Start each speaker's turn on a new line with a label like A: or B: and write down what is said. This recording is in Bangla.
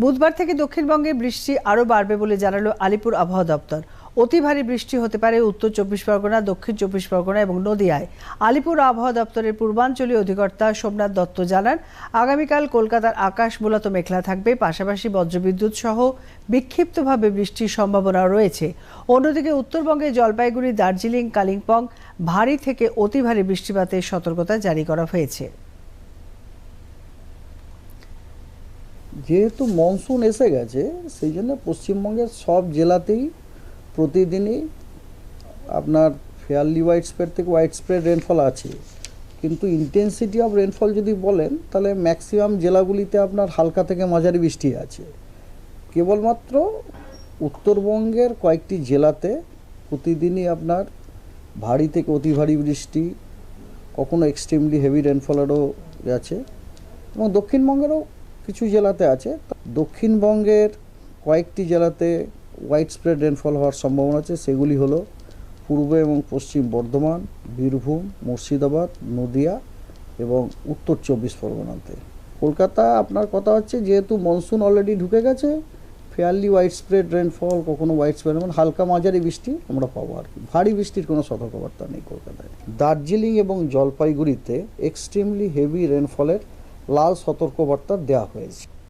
A: বুধবার থেকে দক্ষিণবঙ্গে বৃষ্টি আরও বাড়বে বলে জানালো আলিপুর আবহাওয়া দপ্তর। অতি ভারী বৃষ্টি হতে পারে উত্তর চব্বিশ পরগনা, দক্ষিণ চব্বিশ পরগনা এবং নদিয়ায়। আলিপুর আবহাওয়া দপ্তরের পূর্বাঞ্চলীয় অধিকর্তা সোমনাথ দত্ত জানান, আগামীকাল কলকাতার আকাশ মূলত মেঘলা থাকবে, পাশাপাশি বজ্রবিদ্যুৎ সহ বিক্ষিপ্তভাবে বৃষ্টির সম্ভাবনা রয়েছে। অন্যদিকে উত্তরবঙ্গে জলপাইগুড়ি, দার্জিলিং, কালিম্পং ভারী থেকে অতি ভারী বৃষ্টিপাতের সতর্কতা জারি করা হয়েছে।
B: যেহেতু মনসুন এসে গেছে, সেই জন্য পশ্চিমবঙ্গের সব জেলাতেই প্রতিদিনই আপনার ফেয়ারলি হোয়াইট স্প্রেড থেকে হোয়াইট স্প্রেড রেনফল আছে। কিন্তু ইন্টেন্সিটি অফ রেনফল যদি বলেন, তাহলে ম্যাক্সিমাম জেলাগুলিতে আপনার হালকা থেকে মাঝারি বৃষ্টি আছে। কেবলমাত্র উত্তরবঙ্গের কয়েকটি জেলাতে প্রতিদিনই আপনার ভারী থেকে অতি ভারী বৃষ্টি, কখনো এক্সট্রিমলি হেভি রেনফলেরও আছে এবং দক্ষিণবঙ্গেরও কিছু জেলাতে আছে। দক্ষিণবঙ্গের কয়েকটি জেলাতে হোয়াইট স্প্রেড রেনফল হওয়ার সম্ভাবনা আছে। সেগুলি হলো পূর্ব এবং পশ্চিম বর্ধমান, বীরভূম, মুর্শিদাবাদ, নদিয়া এবং উত্তর চব্বিশ পরগনাতে। কলকাতা, আপনার কথা হচ্ছে যেহেতু মনসুন অলরেডি ঢুকে গেছে ফেয়ারলি হোয়াইট স্প্রেড রেনফল কখনো হোয়াইট স্প্রেড মানে হালকা মাঝারি বৃষ্টি আমরা পাবো আর কি। ভারী বৃষ্টির কোনো সতর্কবার্তা নেই কলকাতায়। দার্জিলিং এবং জলপাইগুড়িতে এক্সট্রিমলি হেভি রেনফলের লাল সতর্কবার্তা দেওয়া হয়েছে।